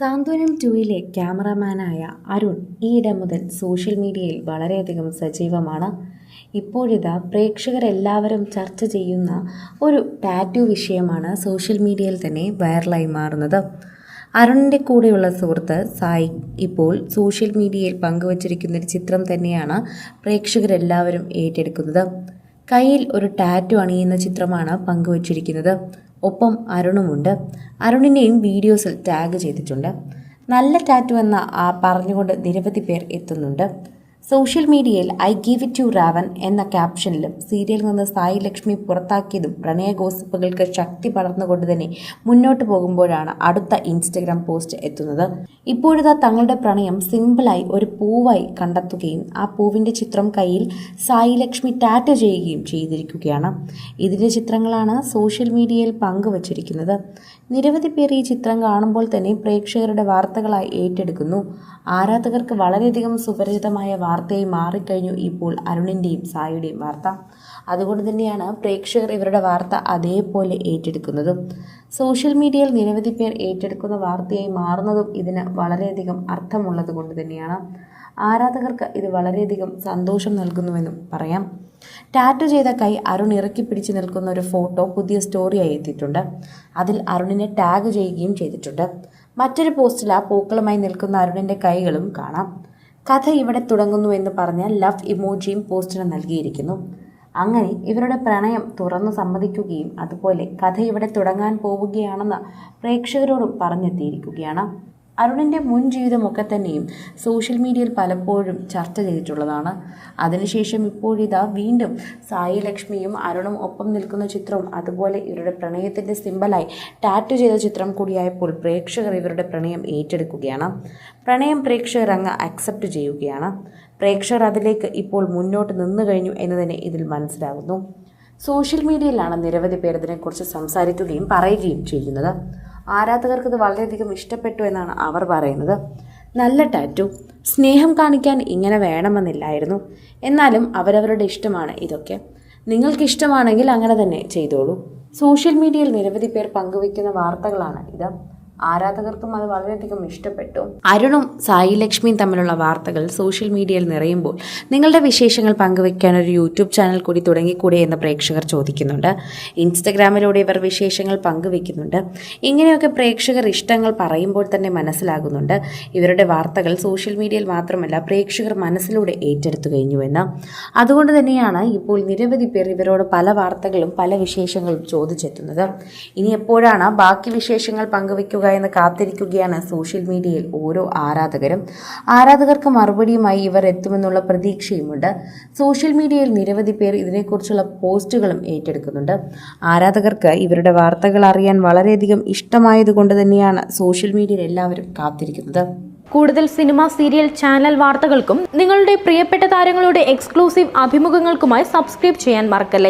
സാന്ത്വനം ടൂയിലെ ക്യാമറമാനായ അരുൺ ഈയിടെ മുതൽ സോഷ്യൽ മീഡിയയിൽ വളരെയധികം സജീവമാണ്. ഇപ്പോഴിതാ പ്രേക്ഷകരെല്ലാവരും ചർച്ച ചെയ്യുന്ന ഒരു ടാറ്റു വിഷയമാണ് സോഷ്യൽ മീഡിയയിൽ തന്നെ വൈറലായി മാറുന്നത്. അരുണിന്റെ കൂടെയുള്ള സുഹൃത്ത് സായി ഇപ്പോൾ സോഷ്യൽ മീഡിയയിൽ പങ്കുവച്ചിരിക്കുന്ന ഒരു ചിത്രം തന്നെയാണ് പ്രേക്ഷകരെല്ലാവരും ഏറ്റെടുക്കുന്നത്. കയ്യിൽ ഒരു ടാറ്റു അണിയുന്ന ചിത്രമാണ് പങ്കുവച്ചിരിക്കുന്നത്. ഒപ്പം അരുണുമുണ്ട്. അരുണിനെയും വീഡിയോസിൽ ടാഗ് ചെയ്തിട്ടുണ്ട്. നല്ല ടാറ്റു എന്ന ആ പറഞ്ഞുകൊണ്ട് നിരവധി പേർ എത്തുന്നുണ്ട്. സോഷ്യൽ മീഡിയയിൽ I give it to Ravan എന്ന ക്യാപ്ഷനിലും സീരിയലിൽ നിന്ന് സായി ലക്ഷ്മി പുറത്താക്കിയതും പ്രണയ ഗോസിപ്പുകൾക്ക് ശക്തി പടർന്നുകൊണ്ട് തന്നെ മുന്നോട്ട് പോകുമ്പോഴാണ് അടുത്ത ഇൻസ്റ്റഗ്രാം പോസ്റ്റ് എത്തുന്നത്. ഇപ്പോഴിതാ തങ്ങളുടെ പ്രണയം സിമ്പിളായി ഒരു പൂവായി കണ്ടെത്തുകയും ആ പൂവിന്റെ ചിത്രം കയ്യിൽ സായി ലക്ഷ്മി ടാറ്റ ചെയ്യുകയും ചെയ്തിരിക്കുകയാണ്. ഇതിന്റെ ചിത്രങ്ങളാണ് സോഷ്യൽ മീഡിയയിൽ പങ്കുവച്ചിരിക്കുന്നത്. നിരവധി പേർ ഈ ചിത്രം കാണുമ്പോൾ തന്നെ പ്രേക്ഷകരുടെ വാർത്തകളായി ഏറ്റെടുക്കുന്നു. ആരാധകർക്ക് വളരെയധികം സുപരിചിതമായ വാർത്തയായി മാറിക്കഴിഞ്ഞു ഇപ്പോൾ അരുണിന്റെയും സായിയുടെയും വാർത്ത. അതുകൊണ്ട് തന്നെയാണ് പ്രേക്ഷകർ ഇവരുടെ വാർത്ത അതേപോലെ ഏറ്റെടുക്കുന്നതും. സോഷ്യൽ മീഡിയയിൽ നിരവധി പേർ ഏറ്റെടുക്കുന്ന വാർത്തയായി മാറുന്നതും ഇതിന് വളരെയധികം അർത്ഥമുള്ളത് കൊണ്ട് തന്നെയാണ്. ആരാധകർക്ക് ഇത് വളരെയധികം സന്തോഷം നൽകുന്നുവെന്നും പറയാം. ടാറ്റു ചെയ്ത കൈ അരുൺ ഇറക്കി പിടിച്ചു നിൽക്കുന്ന ഒരു ഫോട്ടോ പുതിയ സ്റ്റോറിയായി എത്തിയിട്ടുണ്ട്. അതിൽ അരുണിനെ ടാഗ് ചെയ്യുകയും ചെയ്തിട്ടുണ്ട്. മറ്റൊരു പോസ്റ്റിൽ ആ പൂക്കളുമായി നിൽക്കുന്ന അരുണിന്റെ കൈകളും കാണാം. കഥ ഇവിടെ തുടങ്ങുന്നു എന്ന് പറഞ്ഞ ലവ് ഇമോജിയും പോസ്റ്റിന് നൽകിയിരിക്കുന്നു. അങ്ങനെ ഇവരുടെ പ്രണയം തുറന്നു സമ്മതിക്കുകയും അതുപോലെ കഥ ഇവിടെ തുടങ്ങാൻ പോവുകയാണെന്ന് പ്രേക്ഷകരോടും പറഞ്ഞെത്തിയിരിക്കുകയാണ്. അരുണിന്റെ മുൻ ജീവിതമൊക്കെ തന്നെയും സോഷ്യൽ മീഡിയയിൽ പലപ്പോഴും ചർച്ച ചെയ്തിട്ടുള്ളതാണ്. അതിനുശേഷം ഇപ്പോഴിതാ വീണ്ടും സായി ലക്ഷ്മിയും അരുണും ഒപ്പം നിൽക്കുന്ന ചിത്രവും അതുപോലെ ഇവരുടെ പ്രണയത്തിന്റെ സിമ്പലായി ടാറ്റു ചെയ്ത ചിത്രം കൂടിയായപ്പോൾ പ്രേക്ഷകർ ഇവരുടെ പ്രണയം ഏറ്റെടുക്കുകയാണ്. പ്രണയം പ്രേക്ഷകർ അങ്ങ് അക്സെപ്റ്റ് ചെയ്യുകയാണ്. പ്രേക്ഷകർ അതിലേക്ക് ഇപ്പോൾ മുന്നോട്ട് നിന്നു കഴിഞ്ഞു എന്ന് തന്നെ ഇതിൽ മനസ്സിലാകുന്നു. സോഷ്യൽ മീഡിയയിലാണ് നിരവധി പേർ ഇതിനെക്കുറിച്ച് സംസാരിക്കുകയും പറയുകയും ചെയ്യുന്നത്. ആരാധകർക്ക് ഇത് വളരെയധികം ഇഷ്ടപ്പെട്ടു എന്നാണ് അവർ പറയുന്നത്. നല്ല ടാറ്റു സ്നേഹം കാണിക്കാൻ ഇങ്ങനെ വേണമെന്നില്ലായിരുന്നു. എന്നാലും അവരവരുടെ ഇഷ്ടമാണ് ഇതൊക്കെ. നിങ്ങൾക്ക് ഇഷ്ടമാണെങ്കിൽ അങ്ങനെ തന്നെ ചെയ്തോളൂ. സോഷ്യൽ മീഡിയയിൽ നിരവധി പേർ പങ്കുവയ്ക്കുന്ന വാർത്തകളാണ് ഇത്. ആരാധകർക്കും അത് വളരെയധികം ഇഷ്ടപ്പെട്ടു. അരുണും സായി ലക്ഷ്മിയും തമ്മിലുള്ള വാർത്തകൾ സോഷ്യൽ മീഡിയയിൽ നിറയുമ്പോൾ നിങ്ങളുടെ വിശേഷങ്ങൾ പങ്കുവയ്ക്കാൻ ഒരു യൂട്യൂബ് ചാനൽ കൂടി തുടങ്ങിക്കൂടെ എന്ന് പ്രേക്ഷകർ ചോദിക്കുന്നുണ്ട്. ഇൻസ്റ്റഗ്രാമിലൂടെ ഇവർ വിശേഷങ്ങൾ പങ്കുവെക്കുന്നുണ്ട് ഇങ്ങനെയൊക്കെ പ്രേക്ഷകർ ഇഷ്ടങ്ങൾ പറയുമ്പോൾ തന്നെ മനസ്സിലാകുന്നുണ്ട്. ഇവരുടെ വാർത്തകൾ സോഷ്യൽ മീഡിയയിൽ മാത്രമല്ല പ്രേക്ഷകർ മനസ്സിലൂടെ ഏറ്റെടുത്തു കഴിഞ്ഞുവെന്ന് അതുകൊണ്ട് തന്നെയാണ് ഇപ്പോൾ നിരവധി പേർ ഇവരോട് പല വാർത്തകളും പല വിശേഷങ്ങളും ചോദിച്ചെത്തുന്നത്. ഇനി എപ്പോഴാണ് ബാക്കി വിശേഷങ്ങൾ പങ്കുവയ്ക്കുക എന്ന് കാത്തിരിക്കുകയാണ് സോഷ്യൽ മീഡിയയിൽ ഓരോ ആരാധകരും. ആരാധകർക്ക് മറുപടിയുമായി ഇവർ എത്തുമെന്നുള്ള പ്രതീക്ഷയുമുണ്ട്. സോഷ്യൽ മീഡിയയിൽ നിരവധി പേർ ഇതിനെക്കുറിച്ചുള്ള പോസ്റ്റുകളും ഏറ്റെടുക്കുന്നുണ്ട്. ആരാധകർക്ക് ഇവരുടെ വാർത്തകൾ അറിയാൻ വളരെയധികം ഇഷ്ടമായതുകൊണ്ട് തന്നെയാണ് സോഷ്യൽ മീഡിയയിൽ എല്ലാവരും കാത്തിരിക്കുന്നത്. കൂടുതൽ സിനിമ സീരിയൽ ചാനൽ വാർത്തകൾക്കും നിങ്ങളുടെ പ്രിയപ്പെട്ട താരങ്ങളുടെ എക്സ്ക്ലൂസീവ് അഭിമുഖങ്ങൾക്കുമായി സബ്സ്ക്രൈബ് ചെയ്യാൻ മറക്കല്ലേ?